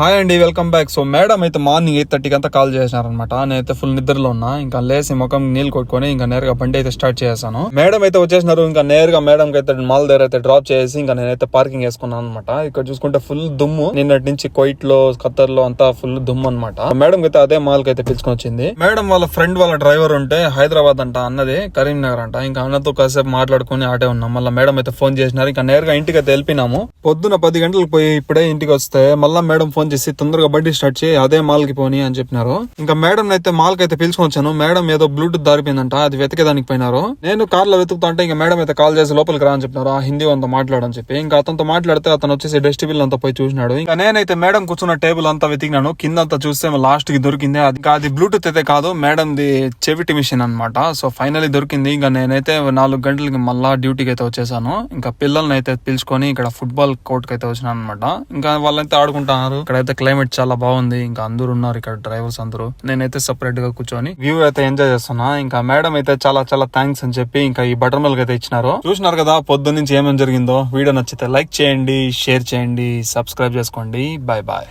Hi అండి welcome back so madam అయితే morning eight థర్టీకి అంతా కాల్ చేసినారనమాట నేనైతే ఫుల్ నిద్రలో ఉన్నా. ఇంకా లేసి ముఖం నీళ్ళు కొట్టుకొని ఇంకా నేరుగా బండి అయితే స్టార్ట్ చేశాను. మేడం అయితే వచ్చేసినారు. ఇంకా నేరుగా మేడం అయితే మాల్ దగ్గర అయితే డ్రాప్ చేసి ఇంకా నేనైతే పార్కింగ్ వేసుకున్నాను అనమాట ఇక్కడ చూసుకుంటే ఫుల్ దుమ్ము. నిన్నటి నుంచి కోయిట్లో ఖత్తర్లో అంతా ఫుల్ దుమ్ము అనమాట మేడం అయితే అదే మాల్ అయితే పిలుచుకొని వచ్చింది. మేడం వాళ్ళ ఫ్రెండ్ వాళ్ళ డ్రైవర్ ఉంటే హైదరాబాద్ అంట అన్నది కరీంనగర్ అంట. ఇంకా అన్నతో కాసేపు మాట్లాడుకుని ఆటే ఉన్నాం. మళ్ళీ మేడం అయితే ఫోన్ చేసినారు. ఇంకా నేరుగా ఇంటికి అయితే వెళ్ళినాము పొద్దున పది గంటలకు పోయి ఇప్పుడే ఇంటికి వస్తే మళ్ళీ మేడం ఫోన్ చేసి తొందరగా బండి స్టార్ట్ చేయి అదే మాల్కి పోని అని చెప్పినారు. ఇంకా మేడం అయితే మాల్కి అయితే పిలుచుకొని వచ్చాను. మేడం ఏదో బ్లూటూత్ దారిపోయిందంట అది వెతికేదానికి పోయినారు. నేను కార్లో వెతుకుతా అంటే ఇంకా మేడం అయితే కాల్ చేసి లోపలికి రా అని చెప్పినారు. ఆ హిందీ అంతా మాట్లాడని చెప్పి. ఇంకా అతనితో మాట్లాడితే అతను వచ్చేసి డస్ట్బిన్ అంతా పోయి చూసినాడు. ఇంకా నేనైతే మేడం కూర్చున్న టేబుల్ అంతా వెతికినాను. కింద అంతా చూస్తే లాస్ట్కి దొరికింది అది. అది బ్లూటూత్ అయితే కాదు మేడం ది చెవిటి మిషన్ అన్నమాట. సో ఫైనలీ దొరికింది. ఇంకా నేనైతే నాలుగు గంటలకి మళ్ళా డ్యూటీకి అయితే వచ్చేసాను. ఇంకా పిల్లల్ని అయితే పిలుచుకొని ఇక్కడ ఫుట్బాల్ కోర్ట్కి అయితే వచ్చినాను అనమాట ఇంకా వాళ్ళైతే ఆడుకుంటున్నారు. ఇక్కడైతే క్లైమేట్ చాలా బాగుంది ఇంకా అందరూ ఉన్నారు ఇక్కడ డ్రైవర్స్ అందరూ. నేనైతే సపరేట్గా కూర్చొని వ్యూ అయితే ఎంజాయ్ చేస్తున్నా. ఇంకా మేడం అయితే చాలా చాలా థ్యాంక్స్ అని చెప్పి ఇంకా ఈ బటర్ మిల్క్ అయితే ఇచ్చినారు. చూసినారు కదా పొద్దు నుంచి ఏమేమి జరిగిందో. వీడియో నచ్చితే లైక్ చేయండి షేర్ చేయండి సబ్స్క్రైబ్ చేసుకోండి. Bye bye